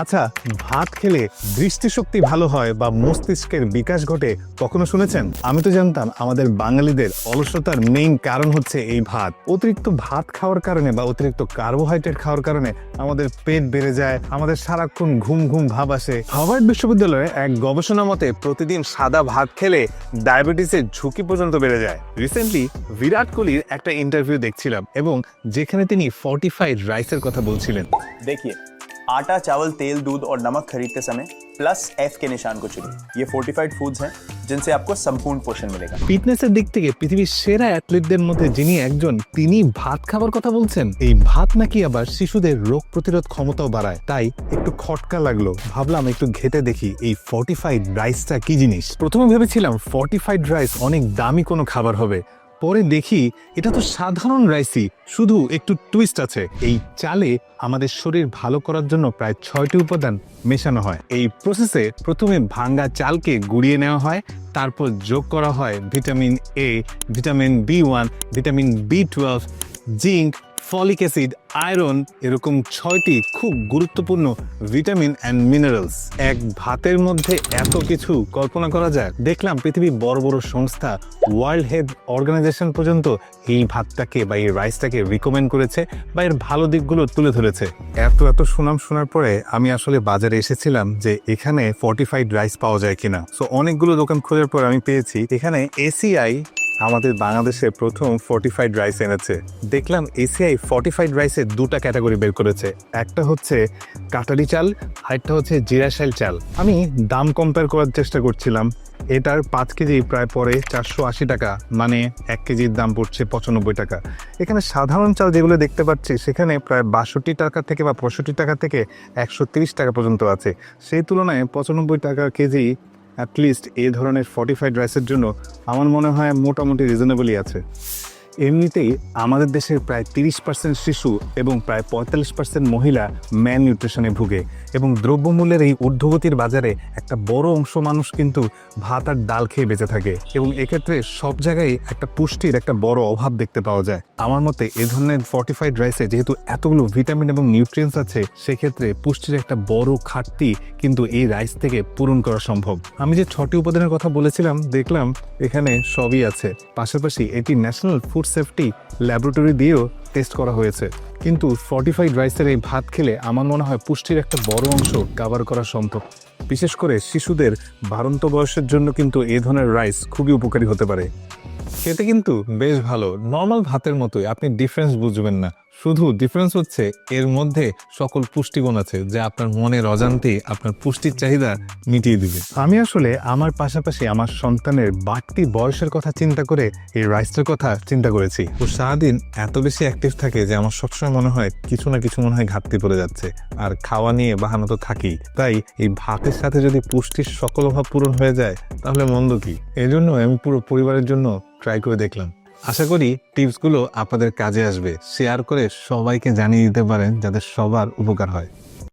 আচ্ছা ভাত খেলে দৃষ্টিশক্তি ভালো হয় বা মস্তিষ্কের বিকাশ ঘটে, কখনো শুনেছেন? আমি তো জানতাম আমাদের বাঙালিদের অলসতার মেইন কারণ হচ্ছে এই ভাত। অতিরিক্ত ভাত খাওয়ার কারণে বা অতিরিক্ত কার্বোহাইড্রেট খাওয়ার কারণে আমাদের পেট বেড়ে যায়, আমাদের সারাক্ষণ ঘুম ঘুম ভাব আসে। হাওয়ার্ড বিশ্ববিদ্যালয়ে এক গবেষণা মতে প্রতিদিন সাদা ভাত খেলে ডায়াবেটিসের ঝুঁকি পর্যন্ত বেড়ে যায়। রিসেন্টলি বিরাট কোহলির একটা ইন্টারভিউ দেখছিলাম এবং যেখানে তিনি ফর্টিফাইড রাইসের কথা বলছিলেন। দেখিয়ে। आटा चावल तेल दूध और नमक खरीदते समय प्लस एफ के निशान को चुनिए ये फोर्टिफाइड फूड्स हैं जिनसे आपको संपूर्ण पोषण मिलेगा ফিটনেসের দিক থেকে পৃথিবীর সেরা অ্যাথলিটদের মধ্যে যিনি একজন তিনি ভাত খাবার কথা বলছেন এই ভাত নাকি আবার শিশুদের রোগ প্রতিরোধ ক্ষমতাও বাড়ায় তাই একটু খটকা লাগলো ভাবলাম একটু ঘেটে দেখি এই ফর্টিফাইড রাইসটা কি জিনিস প্রথমে ভেবেছিলাম ফর্টিফাইড রাইস অনেক দামি কোনো খাবার হবে পরে দেখি এটা তো সাধারণ রাইসি শুধু একটু টুইস্ট আছে। এই চালে আমাদের শরীর ভালো করার জন্য প্রায় ছয়টি উপাদান মেশানো হয়। এই প্রসেসে প্রথমে ভাঙ্গা চালকে গুঁড়িয়ে নেওয়া হয়, তারপর যোগ করা হয় vitamin A vitamin B one vitamin B twelve zinc folic acid, iron এরকম ছয়টি খুব গুরুত্বপূর্ণ ভিটামিন অ্যান্ড মিনারেলস। এক ভাতের মধ্যে এত কিছু কল্পনা করা যায় দেখলাম পৃথিবীর বড় বড় সংস্থা ওয়ার্ল্ড হেলথ অর্গানাইজেশন পর্যন্ত এই ভাতটাকে বা এই রাইসটাকে রিকমেন্ড করেছে বা এর ভালো দিকগুলো তুলে ধরেছে। এত এত সুনাম শোনার পরে আমি আসলে বাজারে এসেছিলাম যে এখানে ফর্টিফাইড রাইস পাওয়া যায় কিনা। সো অনেকগুলো দোকান খোঁজার পর আমি পেয়েছি। এখানে এসিআই আমাদের বাংলাদেশে প্রথম ফর্টিফাইড রাইস এনেছে। দেখলাম এসিআই ফর্টিফাইড রাইসের দুটা ক্যাটাগরি বের করেছে। একটা হচ্ছে কাটারি চাল, আরেকটা হচ্ছে জিরাশাইল চাল। আমি দাম কম্পেয়ার করার চেষ্টা করছিলাম। এটার পাঁচ কেজি প্রায় পরে চারশো আশি টাকা মানে এক কেজির দাম পড়ছে পঁচানব্বই টাকা। এখানে সাধারণ চাল যেগুলো দেখতে পাচ্ছি, সেখানে প্রায় বাষট্টি টাকা থেকে বা পঁয়ষট্টি টাকা থেকে একশো টাকা পর্যন্ত আছে। সেই তুলনায় পঁচানব্বই টাকা কেজি অ্যাটলিস্ট এই ধরনের ফর্টিফাইড রাইসের জন্য আমার মনে হয় মোটামুটি রিজনেবলই আছে। এমনিতেই আমাদের দেশের প্রায় তিরিশ পার্সেন্ট শিশু এবং প্রায় পঁয়তাল্লিশ পার্সেন্ট মহিলা ম্যান নিউট্রিশনে ভুগে এবং দ্রব্যমূল্যের এই ঊর্ধ্বগতির বাজারে একটা বড় অংশ মানুষ কিন্তু ভাত আর ডাল খেয়ে বেঁচে থাকে এবং এক্ষেত্রে সব জায়গায় একটা পুষ্টির একটা বড় অভাব দেখতে পাওয়া যায়। আমার মতে এ ধরনের ফর্টিফাইড রাইসে যেহেতু এতগুলো ভিটামিন এবং নিউট্রিয়েন্টস আছে, সেক্ষেত্রে পুষ্টির একটা বড় ঘাটতি কিন্তু এই রাইস থেকে পূরণ করা সম্ভব। আমি যে ছটি উপাদানের কথা বলেছিলাম, দেখলাম এখানে সবই আছে। পাশাপাশি এটি ন্যাশনাল ফুড সেফটি ল্যাবরেটরি দিয়েও টেস্ট করা হয়েছে। কিন্তু ফর্টিফাইড রাইসের এই ভাত খেলে আমার মনে হয় পুষ্টির একটা বড় অংশ কাভার করা সম্ভব। বিশেষ করে শিশুদের বারন্ত বয়সের জন্য কিন্তু এ ধরনের রাইস খুবই উপকারী হতে পারে। খেতে কিন্তু বেশ ভালো। নর্মাল ভাতের মতোই। আপনি ডিফারেন্স বুঝবেন না। শুধু ডিফারেন্স হচ্ছে এর মধ্যে সকল পুষ্টিগুণ আছে যা আপনার মনের অজান্তে আপনার পুষ্টির চাহিদা মিটিয়ে দিবে। আমি আসলে আমার পাশাপাশি আমার সন্তানের বাড়তি বয়সের কথা চিন্তা করে এই রাইসটার কথা চিন্তা করেছি। ও সারাদিন এত বেশি অ্যাক্টিভ থাকে যে আমার সবসময় মনে হয় কিছু না কিছু মনে হয় ঘাটতি পড়ে যাচ্ছে আর খাওয়া নিয়ে বাহানো তো থাকেই। তাই এই ভাতের সাথে যদি পুষ্টির সকল অভাব পূরণ হয়ে যায় তাহলে মন্দ কি? এই জন্য আমি পুরো পরিবারের জন্য ট্রাই করে দেখলাম। আশা করি টিপসগুলো আপনাদের কাজে আসবে। শেয়ার করে সবাইকে জানিয়ে দিতে পারেন যাতে সবার উপকার হয়।